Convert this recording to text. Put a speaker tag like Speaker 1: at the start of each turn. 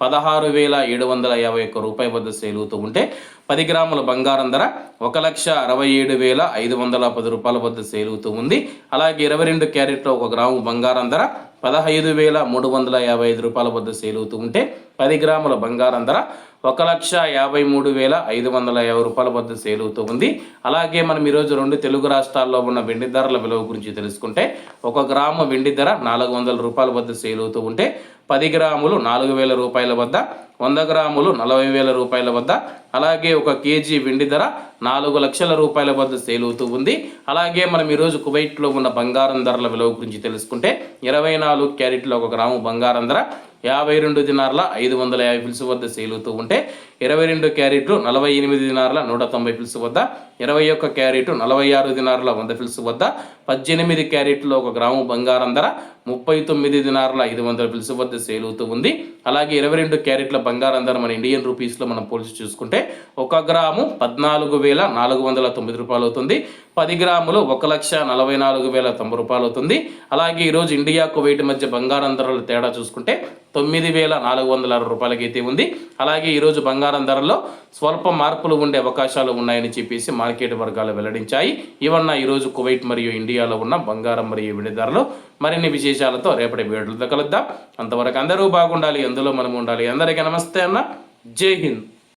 Speaker 1: పదహారు వేల ఏడు వందల యాభై ఒక్క రూపాయి వద్ద సేలుతూ ఉంటే పది గ్రాముల బంగారం ధర ఒక లక్ష అరవై ఏడు వేల ఐదు వందల పది రూపాయల వద్ద సేలుతూ ఉంది. అలాగే ఇరవై రెండు క్యారెట్లో ఒక గ్రాము బంగారం ధర పదహైదు వేల మూడు వందల యాభై ఐదు రూపాయల వద్ద సేలుతూ ఉంటే పది గ్రాముల బంగారం ధర ఒక లక్ష యాభై మూడు వేల ఐదు వందల యాభై రూపాయల వద్ద సేలుతూ ఉంది. అలాగే మనం ఈరోజు రెండు తెలుగు రాష్ట్రాల్లో ఉన్న వెండి ధరల విలువ గురించి తెలుసుకుంటే ఒక గ్రాము వెండి ధర నాలుగు వందల రూపాయల వద్ద సేలుతూ ఉంటే పది గ్రాములు నాలుగు వేల రూపాయల వద్ద వంద గ్రాములు నలభై వేల రూపాయల వద్ద అలాగే ఒక కేజీ వెండి ధర నాలుగు లక్షల రూపాయల వద్ద సేల్ అవుతూ ఉంది. అలాగే మనం ఈరోజు కువైట్లో ఉన్న బంగారం ధరల విలువ గురించి తెలుసుకుంటే ఇరవై నాలుగు క్యారెట్లు ఒక గ్రాము బంగారం ధర యాభై రెండు దినార్ల ఐదు వందల యాభై పిలుసు వద్ద సేల్ అవుతూ ఉంటే ఇరవై రెండు క్యారెట్లు నలభై ఎనిమిది దినార్ల నూట తొంభై పిలుసు వద్ద ఇరవై ఒక్క క్యారెట్ నలభై ఆరు దినార్ల వంద పిలుసు వద్ద పద్దెనిమిది క్యారెట్లు ఒక గ్రాము బంగారం ధర ముప్పై తొమ్మిది దినార్ల ఐదు వందల పిలుసు వద్ద సేల్ అవుతూ ఉంది. అలాగే ఇరవై రెండు క్యారెట్ల బంగారం ధర మన ఇండియన్ రూపీస్లో మనం పోల్చి చూసుకుంటే ఒక గ్రాము పద్నాలుగు వేల నాలుగు వందల తొమ్మిది రూపాయలు అవుతుంది. పది గ్రాములు ఒక లక్ష నలభై నాలుగు వేల తొంభై రూపాయలు అవుతుంది. అలాగే ఈరోజు ఇండియా కువైట్ మధ్య బంగారం ధరల తేడా చూసుకుంటే తొమ్మిది వేల నాలుగు వందల అరవై రూపాయలకి అయితే ఉంది. అలాగే ఈరోజు బంగారం ధరల్లో స్వల్ప మార్పులు ఉండే అవకాశాలు ఉన్నాయని చెప్పేసి మార్కెట్ వర్గాలు వెల్లడించాయి. ఇవన్న ఈరోజు కువైట్ మరియు ఇండియాలో ఉన్న బంగారం మరియు వెండి ధరలు. మరిన్ని విశేషాలతో రేపటి వీడియోలతో కలుద్దాం. అంతవరకు అందరూ బాగుండాలి. అందులో మనం ఉండాలి. అందరికీ నమస్తే అన్న. జై హింద్.